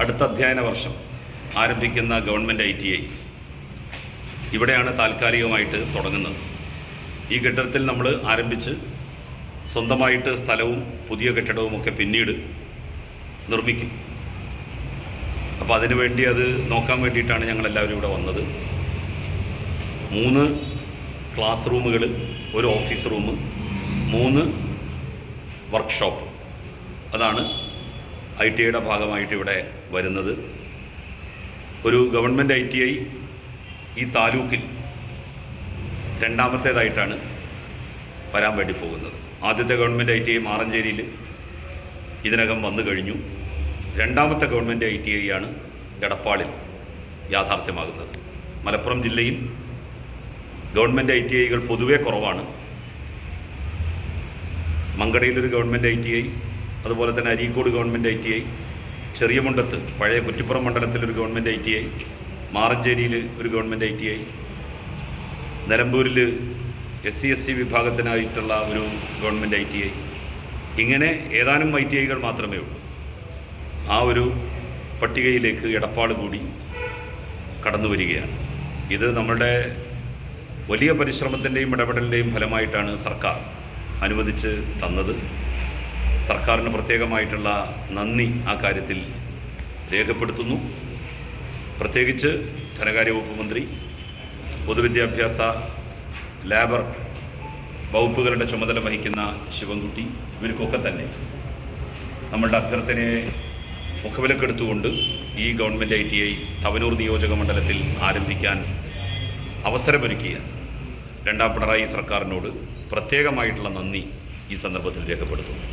അടുത്ത അധ്യയന വർഷം ആരംഭിക്കുന്ന ഗവൺമെന്റ് ഐ ടി ഐ. ഇവിടെയാണ് താൽക്കാലികമായിട്ട് തുടങ്ങുന്നത്. ഈ കെട്ടിടത്തിൽ നമ്മൾ ആരംഭിച്ച് സ്വന്തമായിട്ട് സ്ഥലവും പുതിയ കെട്ടിടവും ഒക്കെ പിന്നീട് നിർമ്മിക്കും. അപ്പോൾ അതിനു വേണ്ടി അത് നോക്കാൻ വേണ്ടിയിട്ടാണ് ഞങ്ങളെല്ലാവരും ഇവിടെ വന്നത്. മൂന്ന് ക്ലാസ് റൂമുകൾ ഒരു ഓഫീസ് റൂം മൂന്ന് വർക്ക്ഷോപ്പ്. അതാണ് ഐ ടി ഐയുടെ ഭാഗമായിട്ട് ഇവിടെ വരുന്നത്. ഒരു ഗവൺമെന്റ് ഐ ടി ഐ ഈ താലൂക്കിൽ രണ്ടാമത്തേതായിട്ടാണ് വരാൻ വേണ്ടി പോകുന്നത്. ആദ്യത്തെ ഗവൺമെന്റ് ഐ ടി ഐ മാറഞ്ചേരിയിൽ ഇതിനകം വന്നു കഴിഞ്ഞു. രണ്ടാമത്തെ ഗവൺമെന്റ് ഐ ടി ഐ ആണ് എടപ്പാളിൽ യാഥാർത്ഥ്യമാകുന്നത്. മലപ്പുറം ജില്ലയിൽ ഗവൺമെന്റ് ഐ ടി ഐകൾ പൊതുവേ കുറവാണ്. മങ്കടയിലൊരു ഗവൺമെന്റ് ഐ ടി ഐ അതുപോലെ തന്നെ Areekode government I T I ചെറിയമുണ്ടത്ത് പഴയ കുറ്റിപ്പുറം മണ്ഡലത്തിലൊരു ഗവൺമെന്റ് ഐ ടി ഐ മാറഞ്ചേരിയിൽ ഒരു ഗവൺമെന്റ് ഐ ടി ഐ നിലമ്പൂരിൽ എസ് സി എസ് ടി വിഭാഗത്തിനായിട്ടുള്ള ഒരു ഗവൺമെന്റ് ഐ ടി ഐ. ഇങ്ങനെ ഏതാനും ഐ ടി ഐകൾ മാത്രമേ ഉള്ളൂ. ആ ഒരു പട്ടികയിലേക്ക് എടപ്പാട് കൂടി കടന്നു വരികയാണ്. ഇത് നമ്മളുടെ വലിയ പരിശ്രമത്തിന്റെയും ഇടപെടലിന്റെയും ഫലമായിട്ടാണ് സർക്കാർ അനുവദിച്ച് തന്നത്. സർക്കാരിന് പ്രത്യേകമായിട്ടുള്ള നന്ദി ആ കാര്യത്തിൽ രേഖപ്പെടുത്തുന്നു. പ്രത്യേകിച്ച് ധനകാര്യ വകുപ്പ് മന്ത്രി പൊതുവിദ്യാഭ്യാസ ലേബർ വകുപ്പുകളുടെ ചുമതല വഹിക്കുന്ന ശിവൻകുട്ടി ഇവർക്കൊക്കെ തന്നെ നമ്മളുടെ അഭ്യർത്ഥനയെ മുഖവിലക്കെടുത്തുകൊണ്ട് ഈ government I T I Tavanur നിയോജക മണ്ഡലത്തിൽ ആരംഭിക്കാൻ അവസരമൊരുക്കിയ രണ്ടാം പിണറായി സർക്കാരിനോട് പ്രത്യേകമായിട്ടുള്ള നന്ദി ഈ സന്ദർഭത്തിൽ രേഖപ്പെടുത്തുന്നു.